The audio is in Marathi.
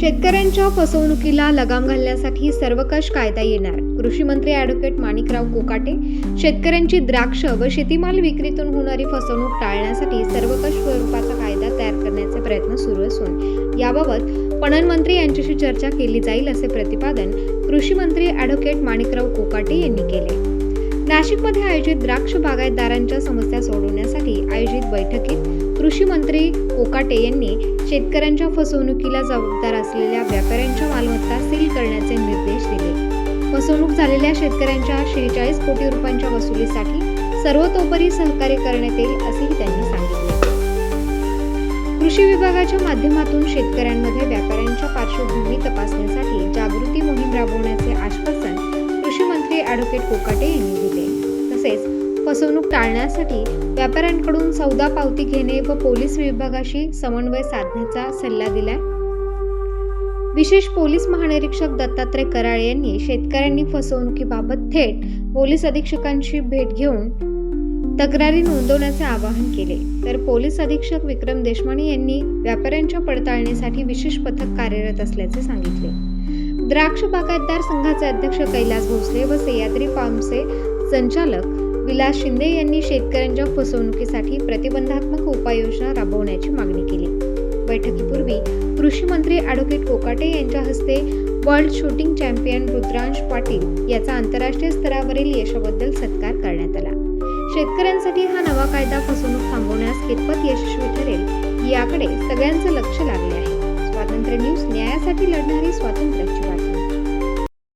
शेतकऱ्यांच्या फसवणुकीला लगाम घालण्यासाठी सर्वकष कायदा येणार. कृषी मंत्री ॲडव्होकेट माणिकराव कोकाटे शेतकऱ्यांची द्राक्ष व शेतीमाल विक्रीतून होणारी फसवणूक टाळण्यासाठी सर्वकष स्वरूपाचा कायदा तयार करण्याचे प्रयत्न सुरू असून याबाबत पणन मंत्री यांच्याशी चर्चा केली जाईल असे प्रतिपादन कृषी मंत्री ॲडव्होकेट माणिकराव कोकाटे यांनी केले. नाशिकमध्ये आयोजित द्राक्ष बागायतदारांच्या समस्या सोडवण्यासाठी आयोजित बैठकीत कृषी मंत्री कोकाटे यांनी शेतकऱ्यांच्या फसवणुकीला जबाबदार असलेल्या व्यापाऱ्यांच्या मालमत्ता सील करण्याचे निर्देश दिले. फसवणूक झालेल्या शेतकऱ्यांच्या शेहेचाळीस कोटी रुपयांच्या वसुलीसाठी सर्वतोपरी सहकार्य करण्यात येईल असेही त्यांनी सांगितले. कृषी विभागाच्या माध्यमातून शेतकऱ्यांमध्ये व्यापाऱ्यांच्या पार्श्वभूमी तपासण्यासाठी जागृती मोहीम राबवण्याचे आश्वासन कृषी मंत्री अॅडव्होकेट कोकाटे यांनी दिले. फसवणूक टाळण्यासाठी व्यापाऱ्यांकडून सौदा पावती घेणे व पोलीस विभागाशी समन्वय साधण्याचा सल्ला दिलाय. विशेष पोलीस महानिरीक्षक दत्तात्रय कराळे यांनी शेतकऱ्यांनी फसवणुकीबाबत थेट पोलीस अधीक्षकांची भेट घेऊन तक्रारी नोंदवण्याचे आवाहन केले. तर पोलीस अधीक्षक विक्रम देशमाने यांनी व्यापाऱ्यांच्या पडताळणीसाठी विशेष पथक कार्यरत असल्याचे सांगितले. द्राक्ष बागायतदार संघाचे अध्यक्ष कैलास भोसले व सह्याद्री फार्मचे संचालक विलास शिंदे यांनी शेतकऱ्यांच्या फसवणुकीसाठी प्रतिबंधात्मक उपाययोजना राबवण्याची मागणी केली. बैठकीपूर्वी कृषी मंत्री ॲडव्होकेट कोकाटे यांच्या हस्ते world shooting champion Rudransh Patil याचा आंतरराष्ट्रीय स्तरावरील यशाबद्दल सत्कार करण्यात आला. शेतकऱ्यांसाठी हा नवा कायदा फसवणूक थांबवण्यास कितपत यशस्वी ठरेल याकडे सगळ्यांचं लक्ष लागले आहे. स्वातंत्र्य न्यूज न्यायासाठी लढणारी स्वातंत्र्याची